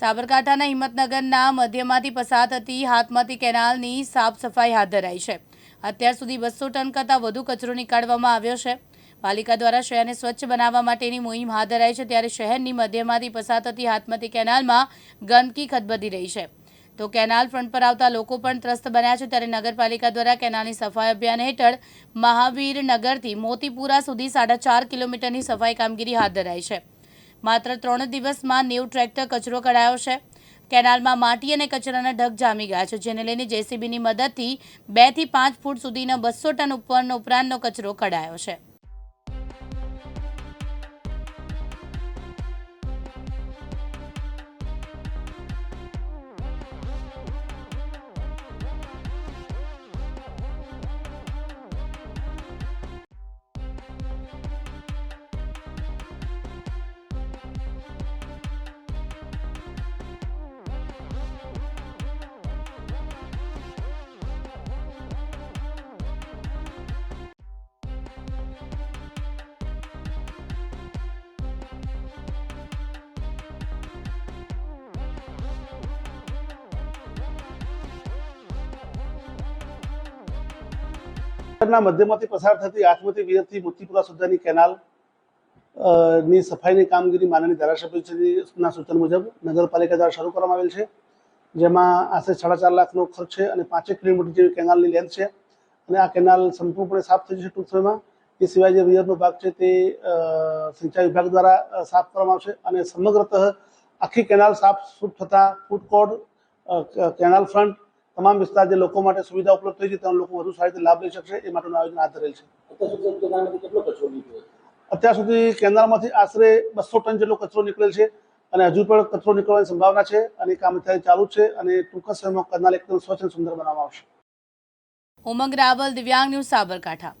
સાબરકાંઠાના હિંમતનગરના મધ્યમાંથી પસાર થતી હાથમાંથી કેનાલની સાફ સફાઈ હાથ ધરાઈ છે. અત્યાર સુધી બસો ટન કરતાં વધુ કચરો નીકાળવામાં આવ્યો છે. પાલિકા દ્વારા શહેરને સ્વચ્છ બનાવવા માટેની મુહિમ હાથ ધરાઈ છે ત્યારે શહેરની મધ્યમાંથી પસાર થતી હાથમતી કેનાલમાં ગંદકી ખદબદી રહી છે. તો કેનાલ ફ્રન્ટ પર આવતા લોકો પણ ત્રસ્ત બન્યા છે ત્યારે નગરપાલિકા દ્વારા કેનાલની સફાઈ અભિયાન હેઠળ મહાવીર નગરથી મોતીપુરા સુધી સાડા ચાર કિલોમીટરની સફાઈ કામગીરી હાથ ધરાઈ છે. માત્ર ત્રણ દિવસમાં નેવું ટ્રેક્ટર કચરો કઢાયો છે. કેનાલમાં માટી અને કચરાના ઢગ જામી ગયા છે, જેને લઈને જેસીબીની મદદથી બેથી પાંચ ફૂટ સુધીનો બસો ટન ઉપરનો ઉપરાંતનો કચરો કઢાયો છે. શહેરના મધ્યમાંથી પસાર થતી આઠમતી વિરથી મોતીપુરા સુધીની કેનાલની સફાઈની કામગીરી માનનીય ધારાસભ્યના સૂચન મુજબ નગરપાલિકા દ્વારા શરૂ કરવામાં આવેલ છે, જેમાં આશરે સાડા ચાર લાખનો ખર્ચ છે અને પાંચેક કિલોમીટર જેવી કેનાલની લેન્થ છે. અને આ કેનાલ સંપૂર્ણપણે સાફ થઈ જશે ટૂંક સમયમાં. એ સિવાય જે વિયરનો ભાગ છે તે સિંચાઈ વિભાગ દ્વારા સાફ કરવામાં આવશે અને સમગ્રતઃ આખી કેનાલ સાફ સૂફ થતાં ફૂડ કોર્ટ કેનાલ ફ્રન્ટ તમામ વિસ્તાર જે લોકો માટે સુવિધા ઉપલબ્ધ થઈ છે તેનો લોકો વધુ સારી રીતે લાભ લઈ શકશે. એ માટેનું આયોજન હાથ ધરેલ છે. અત્યાર સુધી કેનાલમાંથી કેટલો કચરો નીકળ્યો અત્યાર સુધી કેનાલમાંથી આશરે બસો ટન જેટલો કચરો નીકળેલ છે અને હજુ પણ કચરો નીકળવાની સંભાવના છે અને કામ અત્યારે ચાલુ છે અને ટૂંક સમયમાં કેનાલ એકદમ સ્વચ્છ અને સુંદર બનાવવામાં આવશે. ઉમંગ રાવલ દિવ્યાંગ ન્યૂઝ સાબરકાંઠા.